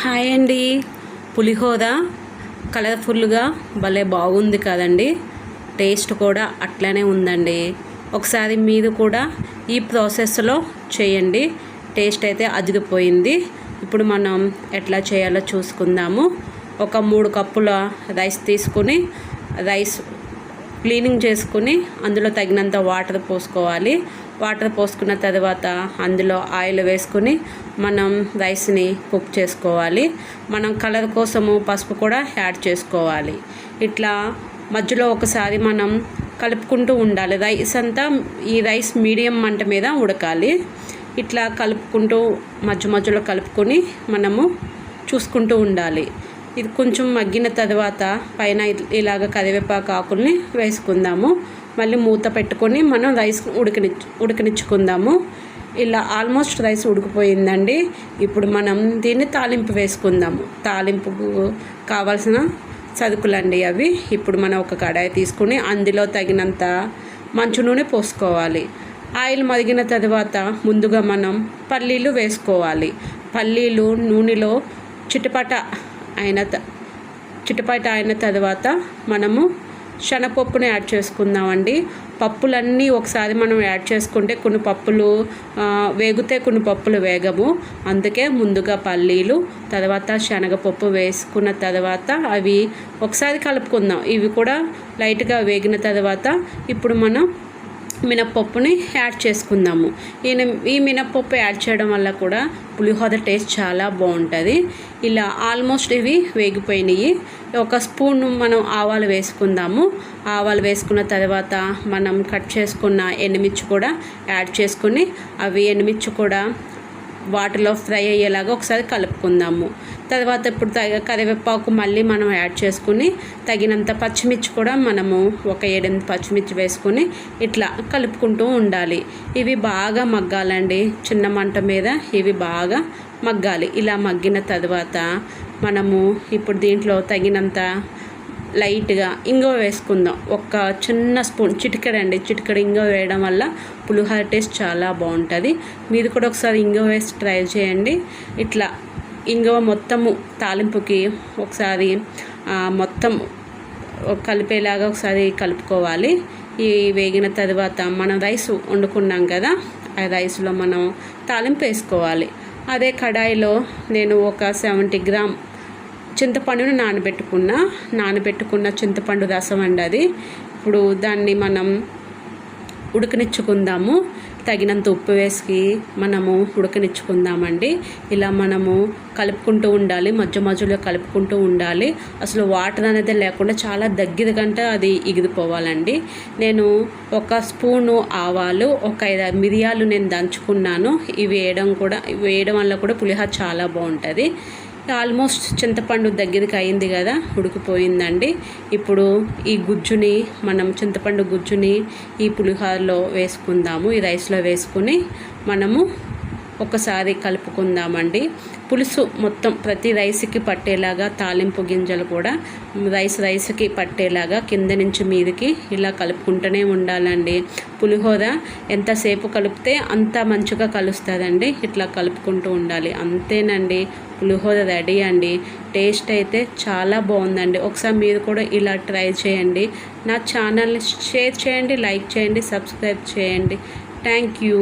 Hi అండి. పులిహోర కలర్ఫుల్గా భలే బాగుంది కదండి. టేస్ట్ కూడా అట్లానే ఉందండి. ఒకసారి మీరు కూడా ఈ ప్రాసెస్లో చేయండి. టేస్ట్ అయితే అదిరిపోయింది. ఇప్పుడు మనం ఎట్లా చేయాలో చూసుకుందాము. ఒక మూడు కప్పుల రైస్ తీసుకుని రైస్ క్లీనింగ్ చేసుకుని అందులో తగినంత వాటర్ పోసుకోవాలి. వాటర్ పోసుకున్న తర్వాత అందులో ఆయిల్ వేసుకుని మనం రైస్ని కుక్ చేసుకోవాలి. మనం కలర్ కోసము పసుపు కూడా యాడ్ చేసుకోవాలి. ఇట్లా మధ్యలో ఒకసారి మనం కలుపుకుంటూ ఉండాలి. రైస్ అంతా ఈ రైస్ మీడియం మంట మీద ఉడకాలి. ఇట్లా కలుపుకుంటూ మధ్య మధ్యలో కలుపుకొని మనము చూసుకుంటూ ఉండాలి. ఇది కొంచెం మగ్గిన తర్వాత పైన ఇలాగ కరివేపాకు ఆకుల్ని వేసుకుందాము. మళ్ళీ మూత పెట్టుకొని మనం రైస్ ఉడికిని ఉడికనిచ్చుకుందాము. ఇలా ఆల్మోస్ట్ రైస్ ఉడికిపోయిందండి. ఇప్పుడు మనం దీన్ని తాలింపు వేసుకుందాము. తాలింపుకు కావాల్సిన సరుకులండి అవి. ఇప్పుడు మనం ఒక కడాయి తీసుకుని అందులో తగినంత మంచు నూనె పోసుకోవాలి. ఆయిల్ మరిగిన తర్వాత ముందుగా మనం పల్లీలు వేసుకోవాలి. పల్లీలు నూనెలో చిటపట అయిన చిటపట అయిన తర్వాత మనము శనగపప్పుని యాడ్ చేసుకుందామండి. పప్పులన్నీ ఒకసారి మనం యాడ్ చేసుకుంటే కొన్ని పప్పులు వేగితే కొన్ని పప్పులు వేగము. అందుకే ముందుగా పల్లీలు తర్వాత శనగపప్పు వేసుకున్న తర్వాత అవి ఒకసారి కలుపుకుందాం. ఇవి కూడా లైట్గా వేగిన తర్వాత ఇప్పుడు మనం మినప్పప్పుని యాడ్ చేసుకుందాము. ఈ ఈ మినప్పప్పు యాడ్ చేయడం వల్ల కూడా పులిహోర టేస్ట్ చాలా బాగుంటుంది. ఇలా ఆల్మోస్ట్ ఇవి వేగిపోయినాయి. ఒక స్పూన్ మనం ఆవాలు వేసుకుందాము. ఆవాలు వేసుకున్న తర్వాత మనం కట్ చేసుకున్న ఎండుమిర్చి కూడా యాడ్ చేసుకుని అవి ఎండుమిర్చి కూడా వాటిలో ఫ్రై అయ్యేలాగా ఒకసారి కలుపుకుందాము. తర్వాత ఇప్పుడు తగ కరివేపాకు మళ్ళీ మనం యాడ్ చేసుకుని తగినంత పచ్చిమిర్చి కూడా మనము ఒక ఏడెనిమిది పచ్చిమిర్చి వేసుకొని ఇట్లా కలుపుకుంటూ ఉండాలి. ఇవి బాగా మగ్గాలండి. చిన్న మంట మీద ఇవి బాగా మగ్గాలి. ఇలా మగ్గిన తర్వాత మనము ఇప్పుడు దీంట్లో తగినంత లైట్గా ఇంగువ వేసుకుందాం. ఒక చిన్న స్పూన్ చిటికడండి. చిటికెడు ఇంగువ వేయడం వల్ల పులిహోర టేస్ట్ చాలా బాగుంటుంది. మీరు కూడా ఒకసారి ఇంగువ వేసి ట్రై చేయండి. ఇట్లా ఇంగువ మొత్తము తాలింపుకి ఒకసారి మొత్తం కలిపేలాగా ఒకసారి కలుపుకోవాలి. ఈ వేగిన తర్వాత మనం రైస్ వండుకున్నాం కదా ఆ రైస్లో మనం తాలింపు వేసుకోవాలి. అదే కడాయిలో నేను ఒక సెవెంటీ గ్రామ్ చింతపండును నానబెట్టుకున్న నానబెట్టుకున్న చింతపండు రసం అండి అది. ఇప్పుడు దాన్ని మనం ఉడకనిచ్చుకుందాము. తగినంత ఉప్పు వేసి మనము ఉడకనిచ్చుకుందామండి. ఇలా మనము కలుపుకుంటూ ఉండాలి మధ్య మధ్యలో కలుపుకుంటూ ఉండాలి. అసలు వాటర్ అనేది లేకుండా చాలా దగ్గర కంటే అది ఎగిరిపోవాలండి నేను ఒక స్పూను ఆవాలు ఒక ఐదు మిరియాలు నేను దంచుకున్నాను. ఇవి వేయడం కూడా వేయడం వల్ల కూడా పులిహోర చాలా బాగుంటుంది. ఆల్మోస్ట్ చింతపండు దగ్గరికి అయింది కదా ఉడికిపోయిందండి. ఇప్పుడు ఈ గుజ్జుని మనం చింతపండు గుజ్జుని ఈ పులిహోరలో వేసుకుందాము. ఈ రైస్లో వేసుకుని మనము ఒకసారి కలుపుకుందామండి. పులుసు మొత్తం ప్రతి రైస్కి పట్టేలాగా తాలింపు గింజలు కూడా రైస్ రైస్కి పట్టేలాగా కింద నుంచి మీదకి ఇలా కలుపుకుంటూనే ఉండాలండి. పులిహోర ఎంతసేపు కలిపితే అంత మంచిగా కలుస్తుందండి. ఇట్లా కలుపుకుంటూ ఉండాలి. అంతేనండి. పులిహోర రెడీ అండి. టేస్ట్ అయితే చాలా బాగుందండి. ఒకసారి మీరు కూడా ఇలా ట్రై చేయండి. నా ఛానల్ని షేర్ చేయండి లైక్ చేయండి సబ్స్క్రైబ్ చేయండి. Thank you.